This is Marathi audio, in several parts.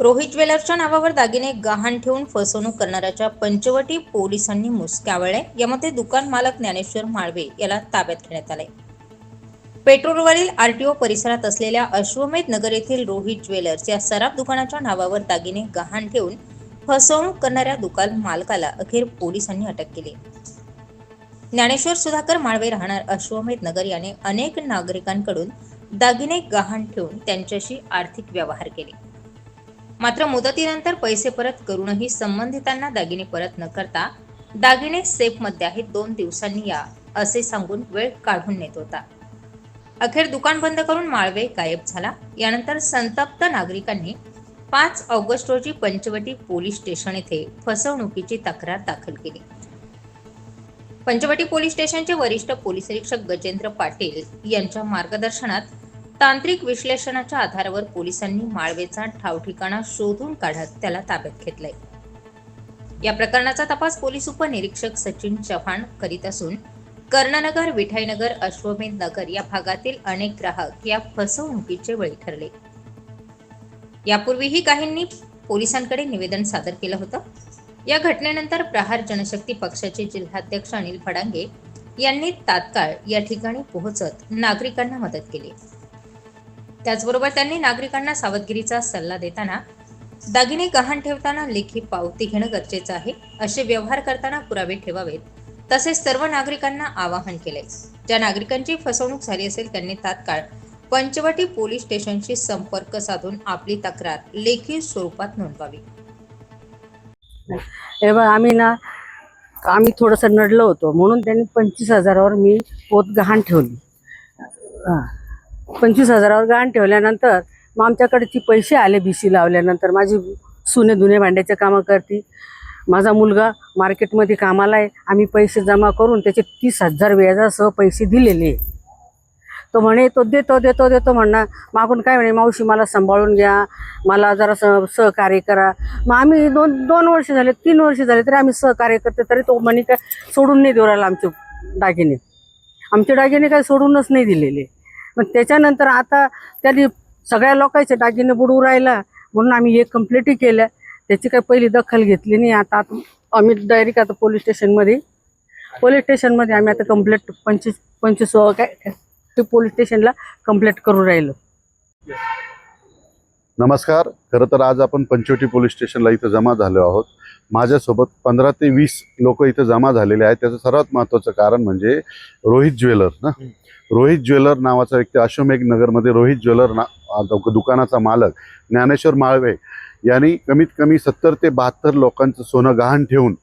रोहित ज्वेलर्सच्या नावावर दागिने गहाण ठेवून फसवणूक करणाऱ्याच्या पंचवटी पोलिसांनी मुसक्यावळे यामध्ये दुकान मालक ज्ञानेश्वर माळवे याला ताब्यात घेण्यात आले. पेट्रोलवरील आरटीओ परिसरात असलेल्या अश्वमेध नगर येथील रोहित ज्वेलर्स या सराफ दुकानाच्या नावावर दागिने गहाण ठेवून फसवणूक करणाऱ्या दुकान मालकाला अखेर पोलिसांनी अटक केली. ज्ञानेश्वर सुधाकर माळवे राहणार अश्वमेध नगर याने अनेक नागरिकांकडून दागिने गहाण ठेवून त्यांच्याशी आर्थिक व्यवहार केले. मात्र मुदतीनंतर पैसे परत करूनही संबंधितांना दागिने परत न करता दागिने सेफमध्ये आहेत दोन दिवसांनी या असे सांगून वेळ काढून नेत होता. अखेर दुकान बंद करून माळवे गायब झाला. यानंतर संतप्त नागरिकांनी पाच ऑगस्ट रोजी पंचवटी पोलीस स्टेशन येथे फसवणुकीची तक्रार दाखल केली. पंचवटी पोलीस स्टेशनचे वरिष्ठ पोलीस निरीक्षक गजेंद्र पाटील यांच्या मार्गदर्शनात तांत्रिक विश्लेषणाच्या आधारावर पोलिसांनी माळवेचा ठावठिकाणा शोधून काढत त्याला ताब्यात घेतलंय. या प्रकरणाचा तपास पोलीस उपनिरीक्षक सचिन चव्हाण करीत असून कर्णनगर विठाईनगर अश्वमेध नगर या भागातील अनेक ग्राहक या फसवणुकीचे बळी ठरले. यापूर्वीही काहींनी पोलिसांकडे निवेदन सादर केलं होतं. या घटनेनंतर प्रहार जनशक्ती पक्षाचे जिल्हाध्यक्ष अनिल फडांगे यांनी तात्काळ या ठिकाणी पोहोचत नागरिकांना मदत केली. त्याचबरोबर त्यांनी नागरिकांना सावधगिरीचा सल्ला देताना दागिने गहाण ठेवताना लेखी पावती घेणं गरजेचं आहे असे व्यवहार करताना पुरावे ठेवावेत. तसेच सर्व नागरिकांना आवाहन केले ज्या नागरिकांची फसवणूक झाली असेल त्यांनी तात्काळ पंचवटी पोलीस स्टेशनशी संपर्क साधून आपली तक्रार लेखी स्वरूपात नोंदवावी. हे बघ आम्ही ना आम्ही थोडंसं नडलो होतो म्हणून त्यांनी पंचवीस हजारावर मी पोत गहाण ठेवली. हा. पंचवीस हजारावर गहाण ठेवल्यानंतर मग आमच्याकडे ती पैसे आले भिशी लावल्यानंतर. माझी सुने धुने भांड्याचे कामं करते. माझा मुलगा मार्केटमध्ये कामाला आहे. आम्ही पैसे जमा करून त्याचे तीस हजार व्याजासह पैसे दिलेले. तो म्हणे तो देतो देतो देतो म्हणणार मागून काय म्हणे मावशी मला सांभाळून घ्या. मला जरा सहकार्य करा. मग आम्ही दोन दोन वर्ष झाले तीन वर्ष झाले तरी आम्ही सहकार्य करते. तरी तो म्हणे काय सोडून नाही देऊ राहिला आमचे दागिने. आमचे दागिने काय सोडूनच नाही दिलेले. मग त्याच्यानंतर आता त्यांनी सगळ्या लोकांचे दागिने बुडवू राहिला. म्हणून आम्ही एक कंप्लेंटही केल्या त्याची काही पहिली दखल घेतली नाही. आता आता आम्ही डायरेक्ट आता पोलीस स्टेशनमध्ये पोलीस स्टेशनमध्ये आम्ही आता कंप्लेंट पंचवीस पंचवीस काय ते पोलीस स्टेशनला कंप्लेंट करू राहिलो. नमस्कार. खरं तर आज आपण पंचवटी पोलीस स्टेशनला इथं जमा झालो आहोत. माझ्यासोबत पंधरा ते वीस लोक इथं जमा झालेले आहेत. त्याचं सर्वात महत्त्वाचं कारण म्हणजे रोहित ज्वेलर ना. रोहित ज्वेलर नावाचा व्यक्ती अश्वमेघ नगरमध्ये रोहित ज्वेलर ना दुकानाचा मालक ज्ञानेश्वर माळवे यांनी कमीत कमी सत्तर ते बहात्तर लोकांचं सोनं गहाण ठेवून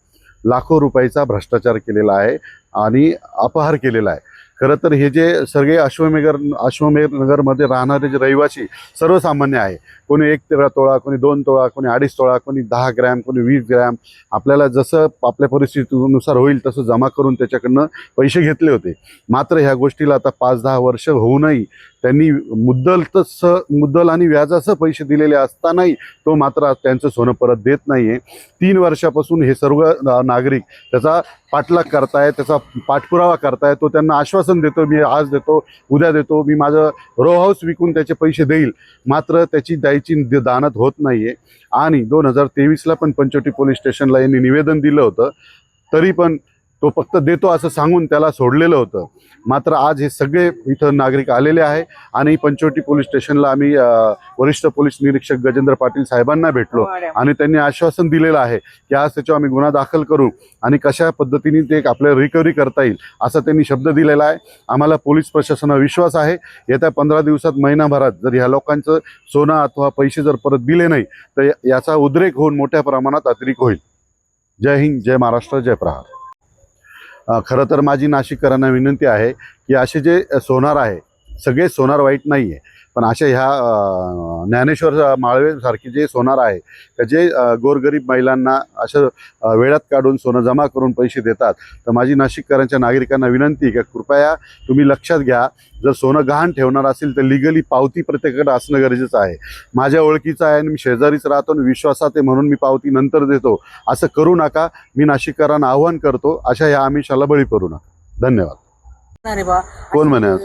लाखो रुपयाचा भ्रष्टाचार केलेला आहे आणि अपहार केलेला आहे. खरं तर हे जे सगळे अश्वमेघर अश्वमेघ नगरमध्ये राहणारे जे रहिवासी सर्वसामान्य आहे. कोणी एक तेरा तोळा कोणी दोन तोळा कोणी अडीच तोळा कोणी दहा ग्रॅम कोणी वीस ग्रॅम आपल्याला जसं आपल्या परिस्थितीनुसार होईल तसं जमा करून त्याच्याकडनं पैसे घेतले होते. मात्र ह्या गोष्टीला आता पाच दहा वर्ष होऊनही त्यांनी मुद्दल तस मुद्दल आणि व्याजासह पैसे दिलेले असतानाही तो मात्र त्यांचं सोनं परत देत नाही आहे तीन वर्षापासून हे सर्व नागरिक त्याचा पाठलाग करताय त्याचा पाठपुरावा करताय तो त्यांना आश्वासन देतो मी आज देतो उद्या देतो मी माझं रो हाऊस विकून त्याचे पैसे देईल. मात्र त्याची द्यायची द- दानत होत नाही आहे आणि दोन हजार तेवीसला पण पंचवटी पोलीस स्टेशनला यांनी निवेदन दिलं होतं. तरी पण तो फक्त देतो असं सांगून त्याला सोडलेलं होतं. मात्र आज हे सगळे इथं नागरिक आलेले आहे आणि पंचवटी पोलीस स्टेशनला आम्ही वरिष्ठ पोलीस निरीक्षक गजेंद्र पाटील साहेबांना भेटलो आणि त्यांनी आश्वासन दिलेलं आहे की आज त्याच्यावर आम्ही गुन्हा दाखल करू आणि कशा पद्धतीने ते आपल्याला रिकव्हरी करता येईल असा त्यांनी शब्द दिलेला आहे. आम्हाला पोलीस प्रशासनावर विश्वास आहे. येत्या पंधरा दिवसात महिनाभरात जर ह्या लोकांचं सोनं अथवा पैसे जर परत दिले नाही तर याचा उद्रेक होऊन मोठ्या प्रमाणात अतिरेक होईल. जय हिंद जय महाराष्ट्र जय प्रहार. खरं तर माझी नाशिककरांना विनंती आहे की असे जे सोनार आहे सगळे सोनार वाईट नाही आहे पण अशा ह्या ज्ञानेश्वर माळवेसारखे जे सोनार आहे का जे गोरगरीब महिलांना असं अ, वेळात काढून सोनं जमा करून पैसे देतात तर माझी नाशिककरांच्या नागरिकांना विनंती आहे की कृपया तुम्ही लक्षात घ्या जर सोनं गहाण ठेवणार असेल तर लिगली पावती प्रत्येकाकडे असणं गरजेचं आहे. माझ्या ओळखीचं आहे आणि मी शेजारीच राहतो आणि विश्वासात आहे म्हणून मी पावती नंतर देतो. असं करू नका मी नाशिककरांना आव्हान करतो अशा या आमिषाला बळी पडू नका. धन्यवाद. कोण म्हणे?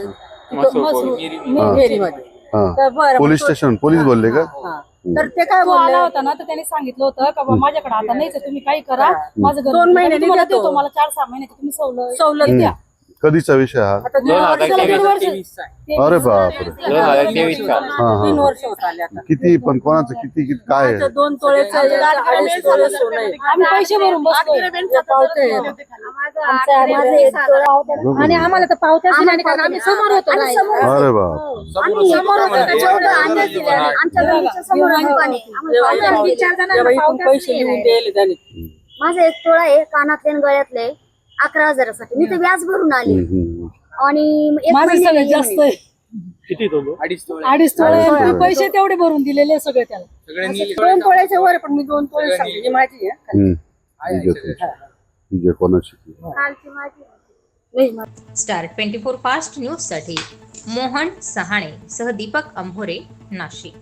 तर बरं, पोलीस तो- स्टेशन पोलीस बोलले का? हा, तर ते काय तो आला बोलले होता ना तर त्याने सांगितलं होतं का बा माझ्याकडे आता नाहीच आहे, तुम्ही काही करा. माझं घर दोन महिन्यांनी तुम्हाला देतो. देतो मला चार सहा महिन्याची तुम्ही सवलत सवलत. द्या. कधीचा विषय हा? आता दीड दोन वर्ष हजार झालं, तेवीस. दीड वर्ष. अरे बापरे. दोन हजार तेवीस का? हा तीन हा. वर्ष होत आले आता. किती पण कोणाचं किती किती काय आहे? दोन तोळेचं एक अडीच तोळे सोनं आहे. आम्ही पैसे भरून हे पावते. आणि आम्हाला तर पावत्याच दिल्या नाही कारण आम्ही समोर होतो. अरे बाप. तेव्हा इथून पैसे लिहून द्यायला त्याने माझा एक तोळा आहे कानातले आणि गळ्यातले. अकरा हजारासाठी. मी तर व्याज भरून आले. हम्म. आणि एक माझं महिन्याने सगळं EMI. जास्त आहे. किती तो अडीच तोळे. अडीच तोळे आहे. पैसे तेवढे भरून दिलेले सगळे त्याला. दोन तोळ्याचे वर आहे, पण मी दोन तोळे सांगते. ही माझी आहे हम्म. ठीक आहे ठीक आहे. ठीक आहे कोणाची कालची माझी नाही, माझी. स्टार ट्वेंटी फोर फास्ट न्यूजसाठी मोहन सहाणे सह दीपक अंभोरे नाशिक.